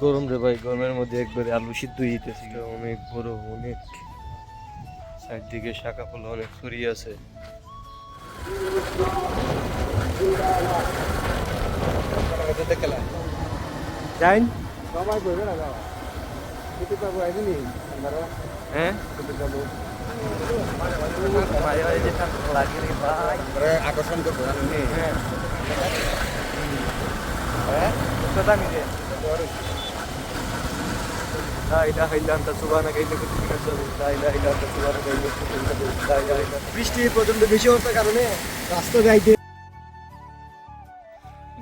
গরম রে ভাই গরমের মধ্যে একবারে আলু সিদ্ধ হইতেছি অনেক বড় অনেক। চারদিকে দিকে শাখা ফুল অনেক ছড়িয়ে আছে। যাইন। হ্যাঁ? আকর্ষণ করব হ্যাঁ বৃষ্টি প্রচণ্ড বেশি হওয়ার কারণে রাস্তা যাইতে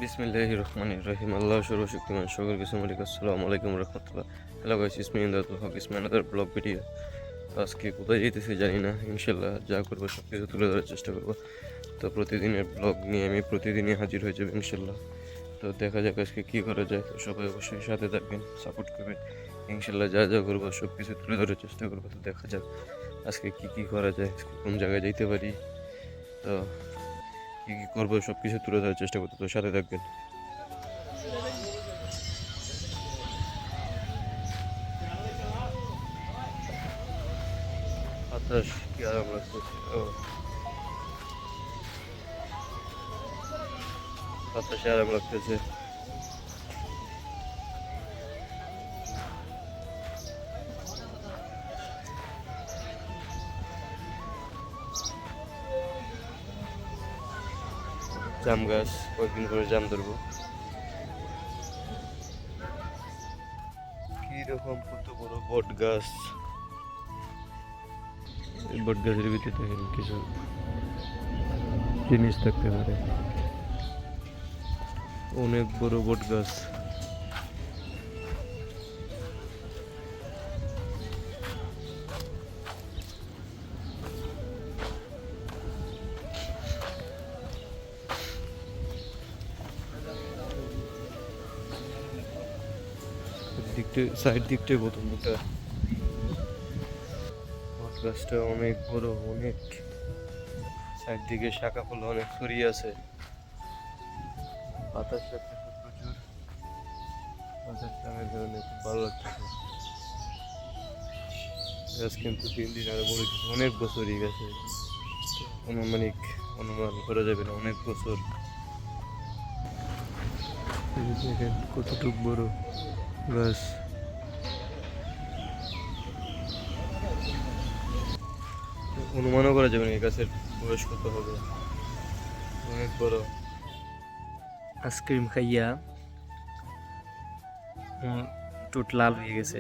বিসমিল্লাহির রহমানির রহিম। আল্লাহ সর্বশক্তিমান কিছু মালিক। আসসালামু আলাইকুম রহমতুল্লাহ। Hello guys Haque vlog video আজকে কোথায় যেতেছি জানি না ইনশাল্লাহ যা করব সব কিছু তুলে ধরার চেষ্টা করব। তো প্রতিদিনের ব্লগ নিয়ে আমি প্রতিদিনই হাজির হয়ে যাব ইনশাল্লাহ তো দেখা যাক আজকে কী করা যায়। সবাই অবশ্যই সাথে থাকবেন সাপোর্ট করবেন। ইনশাল্লাহ যা যা করব সব কিছু তুলে ধরার চেষ্টা করব। তো দেখা যাক আজকে কী কী করা যায়, কোন জায়গায় যাইতে পারি। তো কী কী করব সব কিছু তুলে ধরার চেষ্টা করতে তো সাথে থাকবেন। বাতাস আরাম লাগতেছে বাতাসে আরাম লাগতেছে। জাম গাছ, কয়েকদিন করে জাম ধরবো। কীরকম কত বড় বট গাছ? এই বট গাছের ভিতরে দেখেন কিছু জিনিস থাকতে পারে। অনেক বড় বট গাছ। দিকটা সাইড দিকটাই প্রথম বট গাছটা অনেক বড় অনেক। সাইড দিকে শাখা ফুল অনেক ছড়িয়ে আছে। বাতাস লাগতেছে প্রচুর। বাতাসটা আমার কারণে খুব ভালো লাগতেছে। গাছ কিন্তু তিন দিন বলে দিচ্ছে, অনেক বছর হয়ে গেছে। অনুমানিক অনুমান করা যাবে না অনেক বছর। দেখেন কতটুক বড়। গাছ অনুমানও করা যাবে না এই গাছের বয়স কত হবে? অনেক বড়। আইসক্রিম খাইয়া টুট লাল হয়ে গেছে।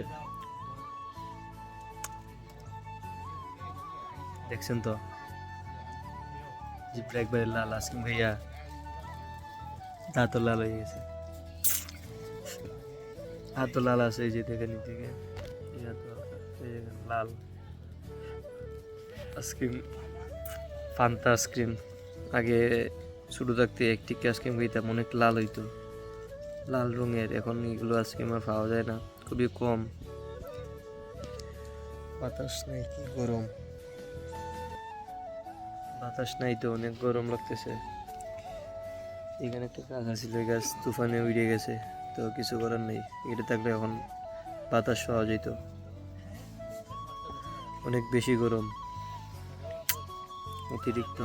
দেখছেন তো? একবারে লাল আইসক্রিম খাইয়া দাঁতও লাল হয়ে গেছে। হাতও লাল আছে এই যে এই যে লাল। Ice cream, Fanta ice cream. আগে ছোটো থাকতে একটি আইসক্রিম খাইতাম, অনেক লাল হইতো। লাল রঙের, এখন এগুলো আইসক্রিম আর পাওয়া যায় না, খুবই কম। বাতাস নাই কি গরম। বাতাস নাই তো, অনেক গরম লাগতেছে। এখানে একটা গাছ আছিল গাছ তুফানে উড়ে গেছে, তো কিছু করার নেই। এটা থাকলে এখন বাতাস পাওয়া যেত অনেক বেশি গরম। অতিরিক্ত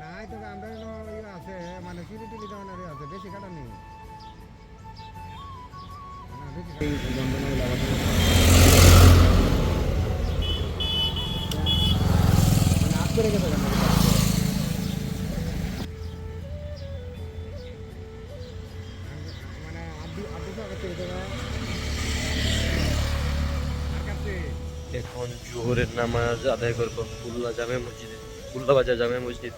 নাই তবে ইয়ে আছে মানে চিলি টিলি আছে বেশি কাটা নেই বেশি মানে গেছে? মানে এখন জোহরের নামাজ আদায় করব। খুলনা জামে মসজিদে খুলনা বাজার জামে মসজিদ।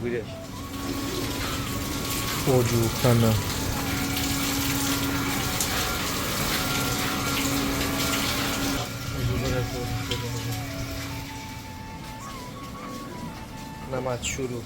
Gulasz. Chodził Hena. Na maciuru.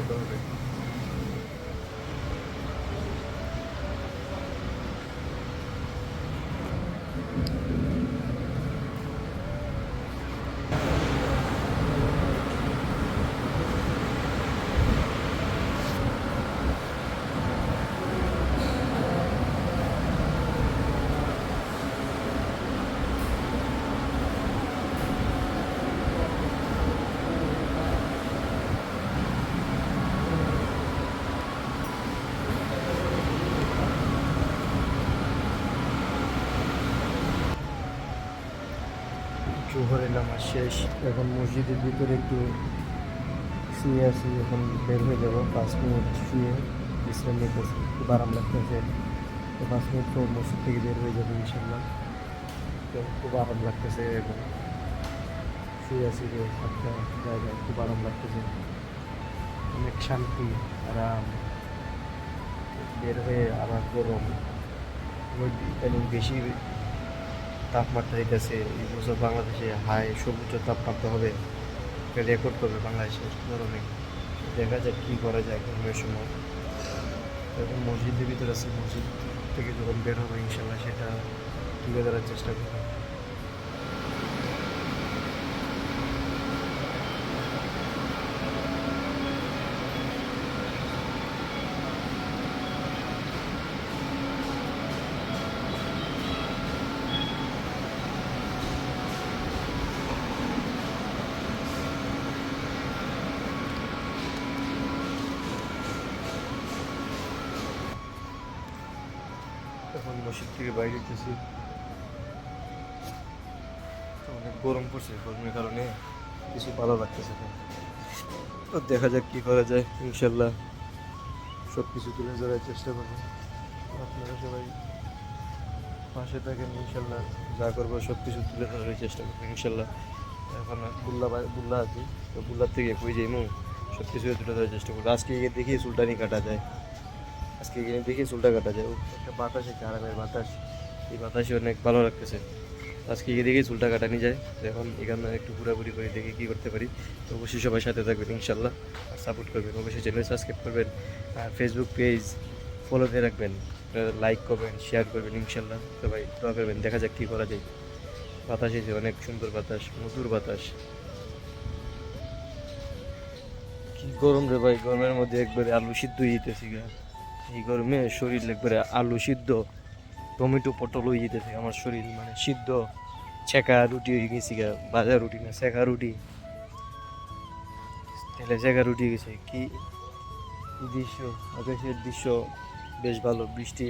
correcto. পর নামাজ শেষ, এখন মসজিদের ভিতরে একটু শুয়ে আছি এখন বের হয়ে যাব, পাঁচ মিনিট শুয়ে বিশ্রাম নিতেছি খুব আরাম লাগতেছে। তো পাঁচ মিনিট পর মসজিদ থেকে বের হয়ে যাব ইনশাল্লাহ তো খুব আরাম লাগতেছে এবং শুয়ে আছি যে একটা জায়গায় খুব আরাম লাগতেছে। অনেক শান্তি, আরাম, বের হয়ে আবার গরম। বেশি তাপমাত্রা গেছে এই বছর বাংলাদেশে হাই সর্বোচ্চ তাপমাত্রা হবে রেকর্ড করবে বাংলাদেশের গরমে। দেখা যাক কী করা যায় গরমের সময়। এখন মসজিদের ভিতরে আছে, মসজিদ থেকে যখন বের হবে ইনশাল্লাহ সেটা তুলে ধরার চেষ্টা করব। এখন মসজিদ থেকে বাইরে তো অনেক গরম পড়ছে গরমের কারণে কিছু ভালো লাগতেছে না। দেখা যাক কী করা যায়, ইনশাল্লাহ সব কিছু তুলে ধরার চেষ্টা করব। আপনারা সবাই পাশে থাকেন, ইনশাল্লাহ যা করব সব কিছু তুলে ধরার চেষ্টা করব, ইনশাল্লাহ। এখন বুল্লা বুল্লা আছি, তো বুল্লার থেকে কই যাইমু? সব কিছু তুলে ধরার চেষ্টা করব। আজকে দেখি চুলটানি কাটা যায়। আজকে গিয়ে দেখি চুলটা কাটা যায়। একটা বাতাস একটা আরামের বাতাস। এই বাতাসে অনেক ভালো লাগতেছে। আজকে গিয়ে দেখি চুলটা কাটানি যায়। এখন এখানে একটু ঘোরাঘুরি করে দেখি কী করতে পারি। তো অবশ্যই সবাই সাথে থাকবেন, ইনশাল্লাহ। আর সাপোর্ট করবেন। অবশ্যই চ্যানেল সাবস্ক্রাইব করবেন। আর ফেসবুক পেজ ফলো দিয়ে রাখবেন। লাইক করবেন শেয়ার করবেন, ইনশাল্লাহ। সবাই দোয়া করবেন, দেখা যাক কী করা যায়। বাতাস এসে অনেক সুন্দর বাতাস, মধুর বাতাস। কি গরম রে ভাই, গরমের মধ্যে একবারে আলু সিদ্ধ হইতেছি গা। এই গরমে শরীর একবারে আলু সিদ্ধ, টমেটো পটল হয়ে যেতেছে আমার শরীর মানে সিদ্ধ। ছেঁকা রুটি হয়ে গেছি গা, ভাজা রুটি না ছেঁকা রুটি। তেলে ছেঁকা রুটি গেছে কি দৃশ্য, আকাশের দৃশ্য, বেশ ভালো, বৃষ্টি।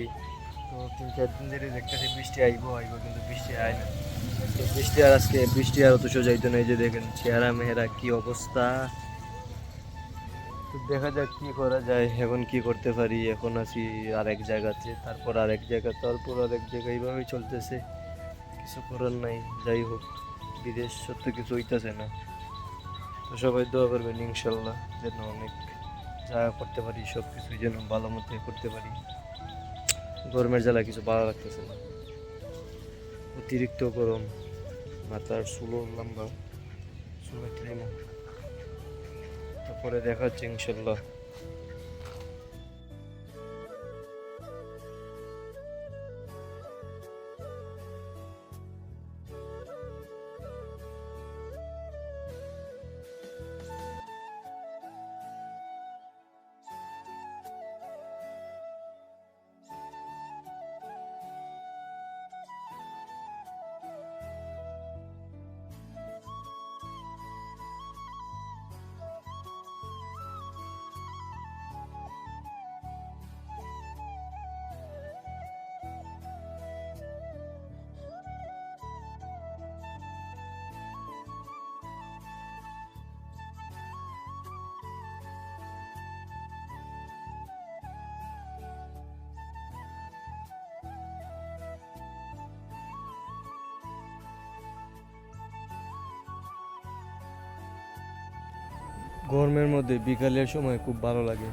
তো তিন চার দিন ধরে দেখতেছি বৃষ্টি আইবো আইবো, কিন্তু বৃষ্টি আয় না। বৃষ্টি আর আজকে, বৃষ্টি আর অত সোজাইতো না এই যে দেখেন চেহারা মেহেরা কি অবস্থা। দেখা যাক কি করা যায়, এখন কি করতে পারি, এখন আছি আরেক জায়গাতে, তারপর আরেক জায়গা তারপর আরেক জায়গা এইভাবেই চলতেছে। কিছু করার নাই, যাই হোক, বিদেশ সত্য কিছু হইতেছে না। তো সবাই দোয়া করবেন ইনশাল্লাহ, যেন অনেক যা করতে পারি, সব কিছুই যেন ভালো মতো করতে পারি। গরমের জ্বালা কিছু ভালো লাগতেছে না। অতিরিক্ত গরম, মাথার চুলো লম্বা চুলো তারপরে দেখা হচ্ছে ইনশাল্লাহ। গরমের মধ্যে বিকালের সময় খুব ভালো লাগে।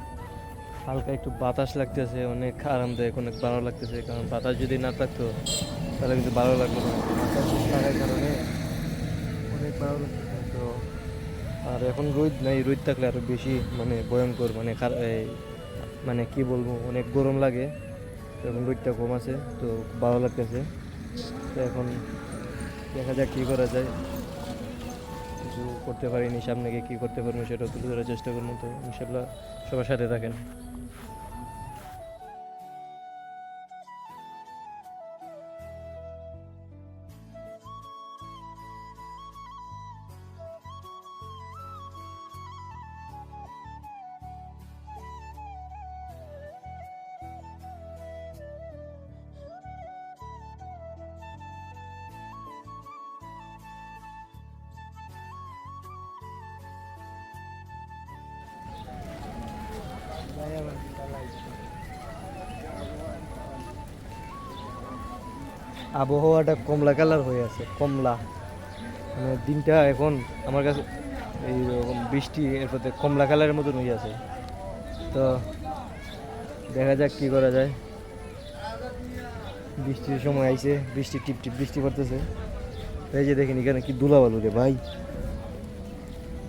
হালকা একটু বাতাস লাগতেছে, অনেক আরামদায়ক, অনেক ভালো লাগতেছে। কারণ বাতাস যদি না থাকতো, তাহলে কিন্তু ভালো লাগল না। বাতাস লাগার কারণে অনেক ভালো লাগতেছে। তো আর এখন রোদ নাই, রোদ থাকলে আরও বেশি মানে ভয়ঙ্কর মানে মানে কি বলব, অনেক গরম লাগে। এখন রোদটা কম আছে, তো ভালো লাগতেছে। তো এখন দেখা যাক কী করা যায়। করতে পারিনি, সামনে গিয়ে কী করতে পারব সেটা তুলে ধরার চেষ্টা করব। তো ইনশাল্লাহ সবার সাথে থাকেন। আবহাওয়াটা কমলা কালার হয়ে আছে, কমলা। মানে দিনটা এখন আমার কাছে এইরকম বৃষ্টি এরপর কমলা কালারের মতন হয়ে আছে। তো দেখা যাক কি করা যায়। বৃষ্টির সময় আইছে, বৃষ্টি টিপ টিপ বৃষ্টি পড়তেছে। এই যে দেখেন এখানে কি দুলা বালু রে ভাই।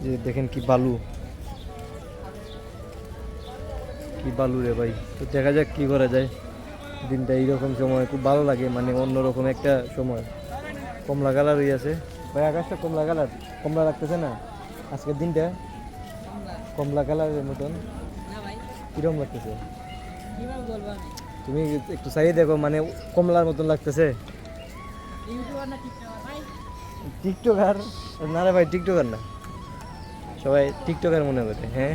যে দেখেন কি বালু। কি বালু রে ভাই। তো দেখা যাক কি করা যায়। দিনটা এইরকম সময় খুব ভালো লাগে মানে অন্যরকম একটা সময়। কমলা কালার হয়ে আছে। ভাই, আকাশটা কমলা কালার, কমলা লাগতেছে না? আজকের দিনটা কমলা কালারের মতন। কীরকম লাগতেছে? তুমি একটু চাইয়ে দেখো মানে কমলার মতন লাগতেছে। টিকটকার? না রে ভাই, টিকটকার না। সবাই টিকটকার মনে করে হ্যাঁ?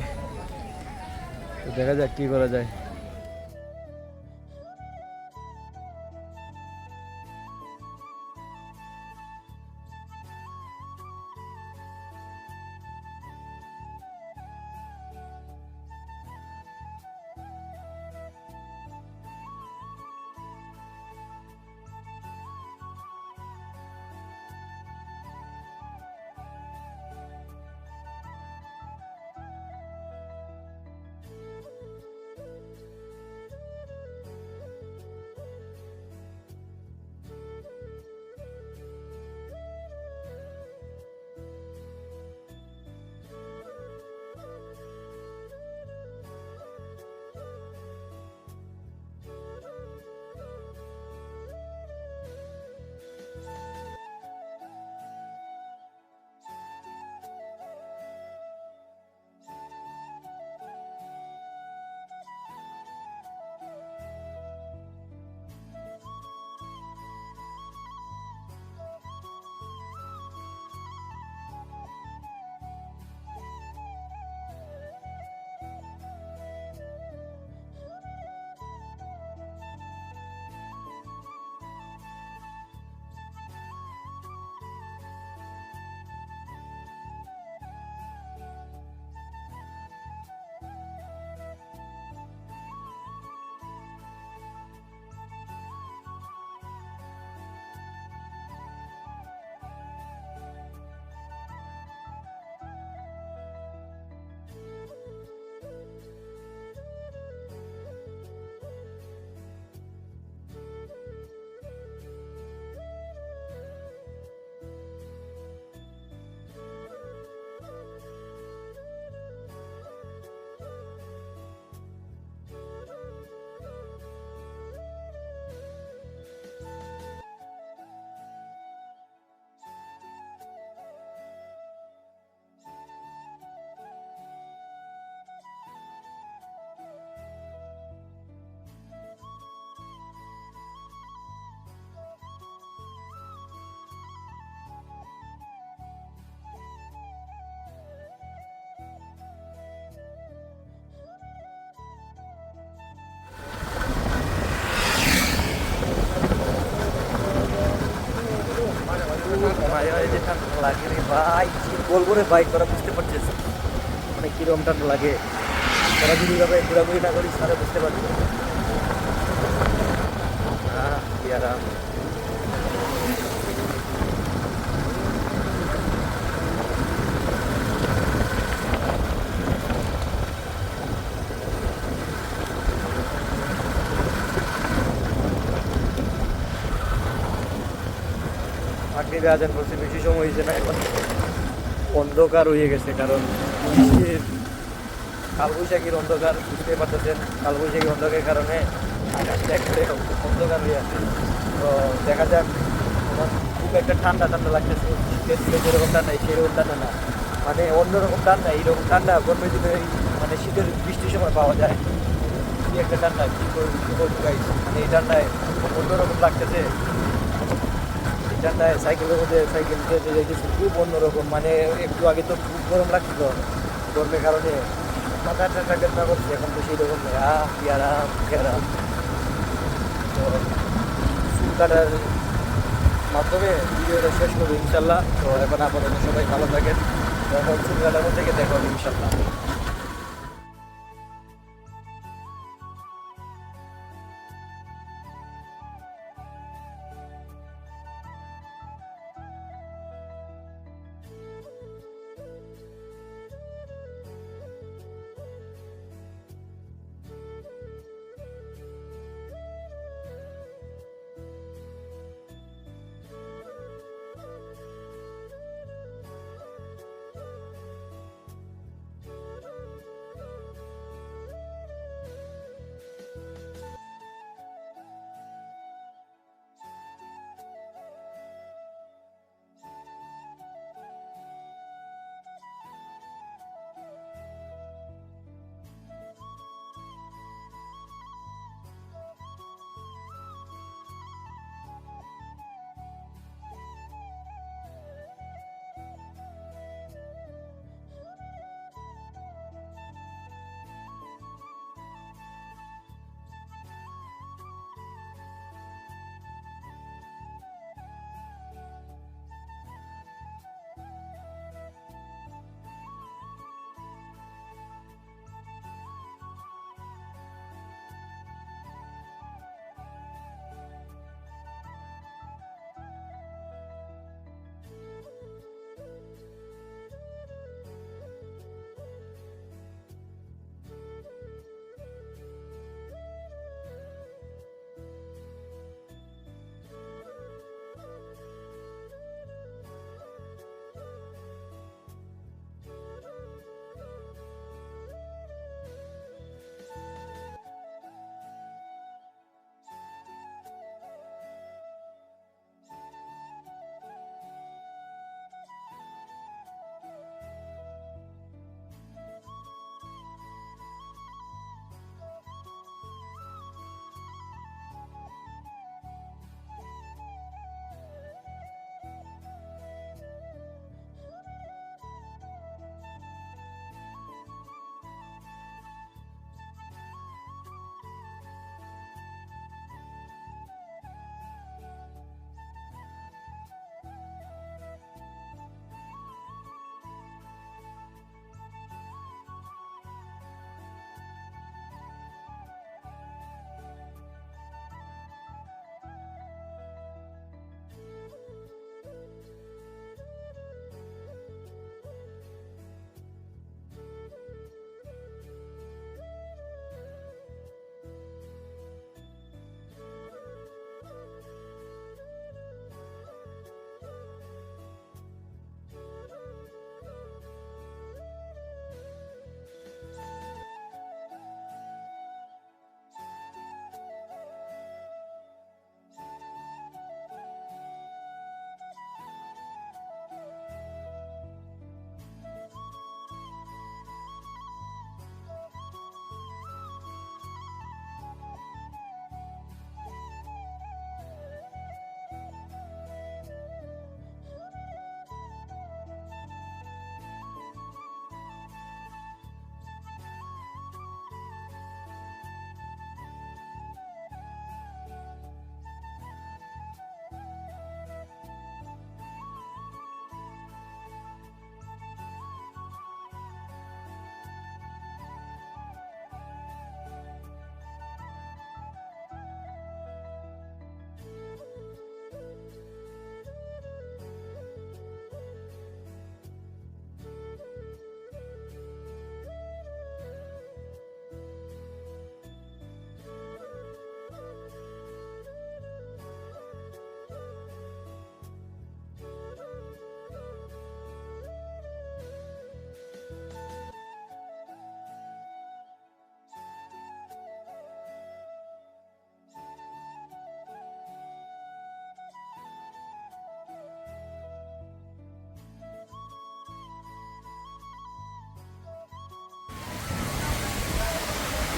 দেখা যাক কি করা যায়। ভাই ভাই যে ঠান্ডা লাগে রে ভাই, কি বলব রে, ভাই, তোরা বুঝতে পারছিস? মানে কীরকম ঠান্ডা লাগে? তোরা যদি ভাবে ঘোরাঘুরি না করিস, তাহলে বুঝতে পারছি হ্যাঁ কি আরাম। মাগরিবে আজান করছে, বেশি সময় হয়েছে না, এখন অন্ধকার হয়ে গেছে, কারণ কালবৈশাখীর অন্ধকার, বুঝতে পারতেছেন, কালবৈশাখীর অন্ধকারের কারণে অন্ধকার হয়ে আছে। তো দেখা যাক খুব একটা ঠান্ডা ঠান্ডা লাগতেছে, শীতের দিনে যেরকম ঠান্ডা, সেরকম ঠান্ডা না। মানে অন্যরকম ঠান্ডা, এইরকম ঠান্ডা, গরমের দিনে মানে শীতের বৃষ্টির সময় পাওয়া যায়। একটা ঠান্ডা, কি করে কি বলব মানে এই ঠান্ডায় অন্যরকম লাগতেছে। ঠান্ডায় সাইকেলের মধ্যে সাইকেল যেতে যাইতেছে, খুব অন্যরকম। মানে একটু আগে তো খুব গরম লাগছিল। গরমের কারণে মাথা ঠান্ডা ঠান্ডা করছে এখন তো সেই রকম আহ, কি আরাম কি আরাম। তো চুল কাটার মাধ্যমে ভিডিওটা শেষ করব ইনশাল্লাহ। তো এখন আপাতত সবাই ভালো থাকেন। এখন চুল কাটার থেকে দেখা হবে ইনশাল্লাহ।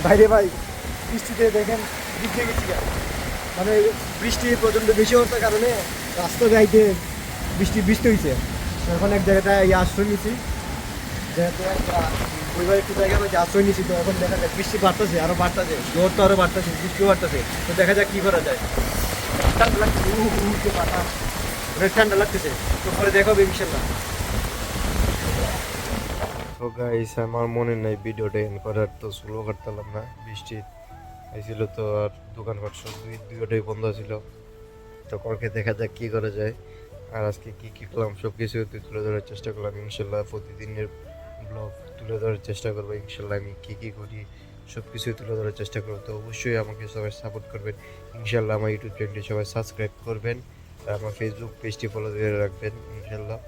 বাইরে ভাই বৃষ্টিতে দেখেন ভিজে গেছি মানে বৃষ্টি প্রচণ্ড বেশি হওয়ার কারণে রাস্তা যাইতে বৃষ্টি বৃষ্টি হয়েছে এখন এক জায়গাটায় ইয়ে আশ্রয় নিছি যেহেতু একটা পরিবার একটু জায়গা মধ্যে আশ্রয় নিছি তো এখন দেখা যায় বৃষ্টি বাড়তেছে আরও বাড়তেছে জোর তো আরও বাড়তেছে বৃষ্টিও বাড়তেছে তো দেখা যাক কী করা যায় ঠান্ডা যে ঠান্ডা লাগতেছে তো পরে দেখাবে ইনশাল্লাহ তো গাইস আমার মনে নাই ভিডিওটা এন্ড করার, তো স্লো করতাম না, বৃষ্টি হয়েছিল তো আর দোকানপাট সব দুই, দুইটাই বন্ধ ছিল। তো কালকে দেখা যাক কী করা যায়। আর আজকে কী কী করলাম সব কিছু তুলে ধরার চেষ্টা করলাম, ইনশাল্লাহ প্রতিদিনের ব্লগ তুলে ধরার চেষ্টা করব, ইনশাল্লাহ আমি কী কী করি সব কিছুই তুলে ধরার চেষ্টা করব। তো অবশ্যই আমাকে সবাই সাপোর্ট করবেন, ইনশাল্লাহ আমার ইউটিউব চ্যানেলটি সবাই সাবস্ক্রাইব করবেন, আর আমার ফেসবুক পেজটি ফলো দিয়ে রাখবেন, ইনশাল্লাহ।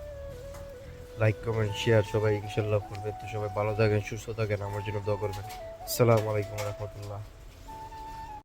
লাইক কমেন্ট শেয়ার সবাই ইনশাল্লাহ করবেন। তো সবাই ভালো থাকেন, সুস্থ থাকেন, আমার জন্য দোয়া করবেন। আসসালামু আলাইকুম রহমতুল্লাহ।